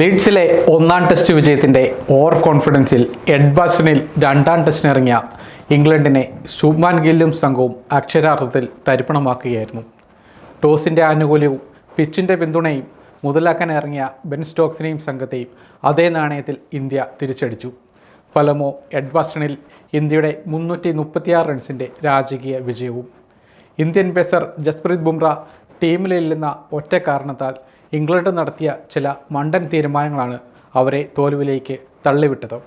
ലീഡ്സിലെ ഒന്നാം ടെസ്റ്റ് വിജയത്തിന്റെ ഓവർ കോൺഫിഡൻസിൽ എഡ്ബാസ്റ്റണിൽ രണ്ടാം ടെസ്റ്റിന് ഇറങ്ങിയ ഇംഗ്ലണ്ടിനെ ശുഭ്മാൻ ഗില്ലും സംഘവും അക്ഷരാർത്ഥത്തിൽ തരിപ്പണമാക്കുകയായിരുന്നു. ടോസിന്റെ ആനുകൂല്യവും പിച്ചിന്റെ പിന്തുണയും മുതലാക്കാൻ ഇറങ്ങിയ ബെൻ സ്റ്റോക്സിനെയും സംഘത്തെയും അതേ നാണയത്തിൽ ഇന്ത്യ തിരിച്ചടിച്ചു. ഫലമോ എഡ്ബാസ്റ്റണിൽ ഇന്ത്യയുടെ മുന്നൂറ്റി മുപ്പത്തിയാറ് റൺസിന്റെ രാജകീയ വിജയവും. ഇന്ത്യൻ പേസർ ജസ്പ്രീത് ബുംറ ടീമിലില്ലെന്ന ഒറ്റ കാരണത്താൽ ഇംഗ്ലണ്ട് നടത്തിയ ചില മണ്ടൻ തീരുമാനങ്ങളാണ് അവരെ തോൽവിലേക്ക് തള്ളിവിട്ടത്.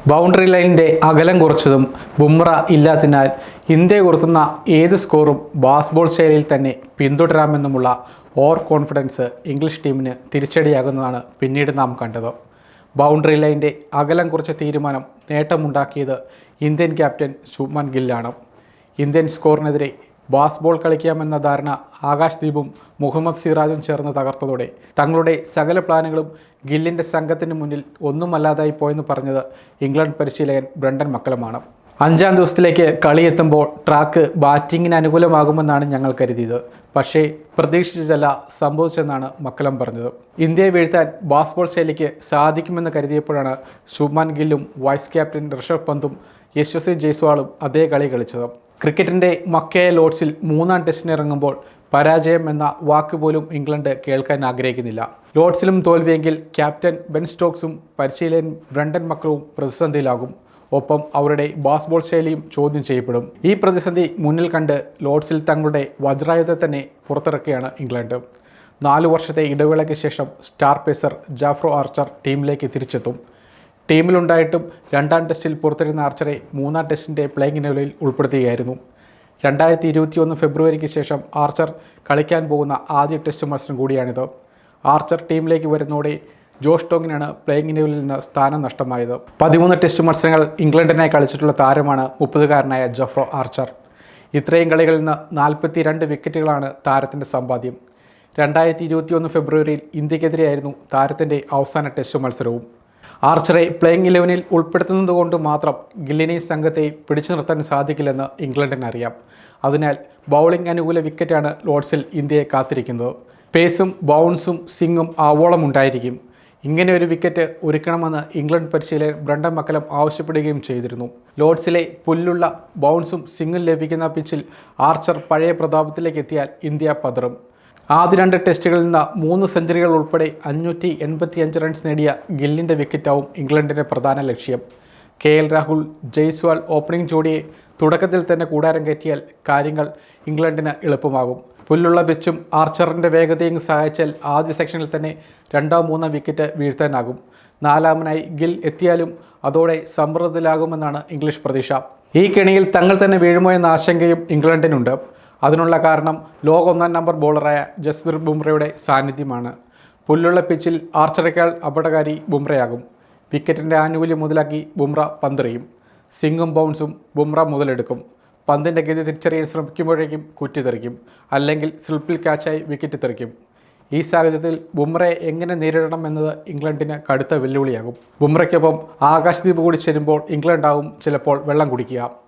ബൗണ്ടറി ലൈനിന്റെ അകലം കുറച്ചതും ബുംറ ഇല്ലാത്തതിനാൽ ഇന്ത്യ കുറുത്തുന്ന ഏത് സ്കോറും ബാസ്ബോൾ ശൈലിയിൽ തന്നെ പിന്തുടരാമെന്നുമുള്ള ഓവർ കോൺഫിഡൻസ് ഇംഗ്ലീഷ് ടീമിന് തിരിച്ചടിയാകുന്നതാണ് പിന്നീട് നാം കണ്ടത്. ബൗണ്ടറി ലൈന്റെ അകലം കുറച്ച തീരുമാനം നേട്ടമുണ്ടാക്കിയത് ഇന്ത്യൻ ക്യാപ്റ്റൻ ശുഭ്മൻ ഗില്ലാണ്. ഇന്ത്യൻ സ്കോറിനെതിരെ ബാസ് ബോൾ കളിക്കാമെന്ന ധാരണ ആകാശ് ദീപും മുഹമ്മദ് സിറാജും ചേർന്ന് തകർത്തതോടെ. തങ്ങളുടെ സകല പ്ലാനുകളും ഗില്ലിന്റെ സംഘത്തിന് മുന്നിൽ ഒന്നുമല്ലാതായി പോയെന്ന് പറഞ്ഞത് ഇംഗ്ലണ്ട് പരിശീലകൻ ബ്രണ്ടൻ മക്കലമാണ്. അഞ്ചാം ദിവസത്തിലേക്ക് കളിയെത്തുമ്പോൾ ട്രാക്ക് ബാറ്റിങ്ങിന് അനുകൂലമാകുമെന്നാണ് ഞങ്ങൾ കരുതിയത്. പക്ഷേ പ്രതീക്ഷിച്ചതല്ല സംഭവിച്ചെന്നാണ് മക്കലം പറഞ്ഞത്. ഇന്ത്യയെ വീഴ്ത്താൻ ബാസ്ബോൾ ശൈലിക്ക് സാധിക്കുമെന്ന് കരുതിയപ്പോഴാണ് ശുഭ്മാൻ ഗില്ലും വൈസ് ക്യാപ്റ്റൻ ഋഷഭ് പന്തും യശസ്വി ജയ്സ്വാളും അതേ കളി കളിച്ചത്. ക്രിക്കറ്റിന്റെ മക്കയ ലോഡ്സിൽ മൂന്നാം ടെസ്റ്റിന് ഇറങ്ങുമ്പോൾ പരാജയം എന്ന വാക്ക് പോലും ഇംഗ്ലണ്ട് കേൾക്കാൻ ആഗ്രഹിക്കുന്നില്ല. ലോഡ്സിലും തോൽവിയെങ്കിൽ ക്യാപ്റ്റൻ ബെൻ സ്റ്റോക്സും പരിശീലകൻ ബ്രണ്ടൻ മക്രവും പ്രതിസന്ധിയിലാകും. ഒപ്പം അവരുടെ ബാസ്ബോൾ ശൈലിയും ചോദ്യം ചെയ്യപ്പെടും. ഈ പ്രതിസന്ധി മുന്നിൽ കണ്ട് ലോഡ്സിൽ തങ്ങളുടെ വജ്രായുധത്തെ തന്നെ പുറത്തിറക്കുകയാണ് ഇംഗ്ലണ്ട്. നാലു വർഷത്തെ ഇടവേളയ്ക്ക് ശേഷം സ്റ്റാർ പേസർ ജാഫ്രോ ആർച്ചർ ടീമിലേക്ക് തിരിച്ചെത്തും. ടീമിലുണ്ടായിട്ടും രണ്ടാം ടെസ്റ്റിൽ പുറത്തിരുന്ന ആർച്ചറെ മൂന്നാം ടെസ്റ്റിന്റെ പ്ലേയിങ് ഇനവലിൽ ഉൾപ്പെടുത്തുകയായിരുന്നു. രണ്ടായിരത്തി ഇരുപത്തിയൊന്ന് ഫെബ്രുവരിക്ക് ശേഷം ആർച്ചർ കളിക്കാൻ പോകുന്ന ആദ്യ ടെസ്റ്റ് മത്സരം കൂടിയാണിത്. ആർച്ചർ ടീമിലേക്ക് വരുന്നതോടെ ജോഷ് ടോങ്ങിനാണ് പ്ലേയിങ് ഇനവലിൽ നിന്ന് സ്ഥാനം നഷ്ടമായത്. പതിമൂന്ന് ടെസ്റ്റ് മത്സരങ്ങൾ ഇംഗ്ലണ്ടിനായി കളിച്ചിട്ടുള്ള താരമാണ് മുപ്പതുകാരനായ ജഫ്രോ ആർച്ചർ. ഇത്രയും കളികളിൽ നിന്ന് നാൽപ്പത്തി രണ്ട് വിക്കറ്റുകളാണ് താരത്തിന്റെ സമ്പാദ്യം. രണ്ടായിരത്തി ഇരുപത്തിയൊന്ന് ഫെബ്രുവരിയിൽ ഇന്ത്യക്കെതിരെയായിരുന്നു താരത്തിന്റെ അവസാന ടെസ്റ്റ് മത്സരവും. ആർച്ചറെ പ്ലേയിങ് ഇലവനിൽ ഉൾപ്പെടുത്തുന്നത് കൊണ്ട് മാത്രം ഗില്ലിനി സംഘത്തെ പിടിച്ചു നിർത്താൻ സാധിക്കില്ലെന്ന് ഇംഗ്ലണ്ടിന് അറിയാം അതിനാൽ ബൗളിംഗ് അനുകൂല വിക്കറ്റാണ് ലോഡ്സിൽ ഇന്ത്യയെ കാത്തിരിക്കുന്നത്. പേസും ബൗൺസും സിംഗും ആവോളം ഉണ്ടായിരിക്കും ഇങ്ങനെ ഒരു വിക്കറ്റ് ഒരുക്കണമെന്ന് ഇംഗ്ലണ്ട് പരിശീലകൻ ബ്രണ്ടൻ മക്കലം ആവശ്യപ്പെടുകയും ചെയ്തിരുന്നു. ലോഡ്സിലെ പുല്ലുള്ള ബൗൺസും സിങ്ങും ലഭിക്കുന്ന പിച്ചിൽ ആർച്ചർ പഴയ പ്രതാപത്തിലേക്ക് എത്തിയാൽ ഇന്ത്യ പതറും. ആദ്യ രണ്ട് ടെസ്റ്റുകളിൽ നിന്ന് മൂന്ന് സെഞ്ചുറികൾ ഉൾപ്പെടെ അഞ്ഞൂറ്റി എൺപത്തി അഞ്ച് റൺസ് നേടിയ ഗില്ലിന്റെ വിക്കറ്റാവും ഇംഗ്ലണ്ടിന്റെ പ്രധാന ലക്ഷ്യം. K L Rahul Jaiswal opening ജോഡിയെ തുടക്കത്തിൽ തന്നെ കൂടാരം കയറ്റിയാൽ കാര്യങ്ങൾ ഇംഗ്ലണ്ടിന് എളുപ്പമാകും. പുല്ലുള്ള പിച്ചും ആർച്ചറിന്റെ വേഗതയും സഹായിച്ചാൽ ആദ്യ സെക്ഷനിൽ തന്നെ രണ്ടോ മൂന്നോ വിക്കറ്റ് വീഴ്ത്താനാകും. നാലാമനായി ഗിൽ എത്തിയാലും അതോടെ സമ്മർദ്ദത്തിലാകുമെന്നാണ് ഇംഗ്ലീഷ് പ്രതീക്ഷ. ഈ കെണിയിൽ തങ്ങൾ തന്നെ വീഴുമോ എന്ന ആശങ്കയും ഇംഗ്ലണ്ടിനുണ്ട്. അതിനുള്ള കാരണം ലോക ഒന്നാം നമ്പർ ബോളറായ ജസ്വീർ ബുംറയുടെ സാന്നിധ്യമാണ്. പുല്ലുള്ള പിച്ചിൽ ആർച്ചറേക്കാൾ അപകടകാരി ബുംറയാകും. വിക്കറ്റിന്റെ ആനുകൂല്യം മുതലാക്കി ബുംറ പന്തെറിയും. സിംഗും ബൗൺസും ബുംറ മുതലെടുക്കും. പന്തിന്റെ ഗതി തിരിച്ചറിയാൻ ശ്രമിക്കുമ്പോഴേക്കും കുറ്റിത്തെറിക്കും അല്ലെങ്കിൽ സ്ലിപ്പിൽ ക്യാച്ചായി വിക്കറ്റ് തെറിക്കും. ഈ സാഹചര്യത്തിൽ ബുംറയെ എങ്ങനെ നേരിടണം എന്നത് ഇംഗ്ലണ്ടിന് കടുത്ത വെല്ലുവിളിയാകും. ബുംറയ്ക്കൊപ്പം ആകാശദ്വീപ് കൂടി ചേരുമ്പോൾ ഇംഗ്ലണ്ടാവും ചിലപ്പോൾ വെള്ളം കുടിക്കുക.